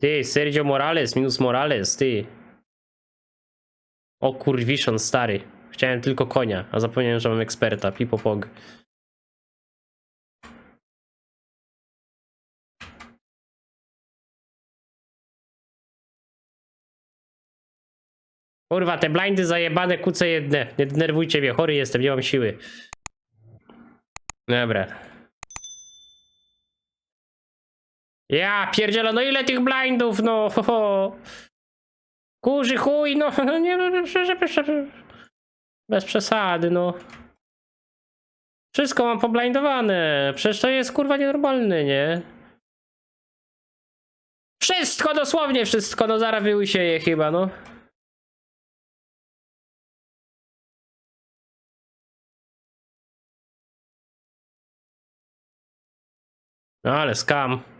Ty, Sergio Morales, minus Morales, ty. O kurwiszon, stary. Chciałem tylko konia, a zapomniałem, że mam eksperta. Pipopog. Kurwa, te blindy zajebane, kuce jedne. Nie denerwujcie mnie, chory jestem, nie mam siły. Dobra. Ja pierdzielę, no ile tych blindów, no. Ho, ho. Kurzy chuj, no, no nie, no, bez, bez, przesady, no. Wszystko mam poblindowane. Przecież to jest kurwa nienormalne, nie? Wszystko, dosłownie wszystko, no zaraz wyłysieje chyba, no. No ale skam.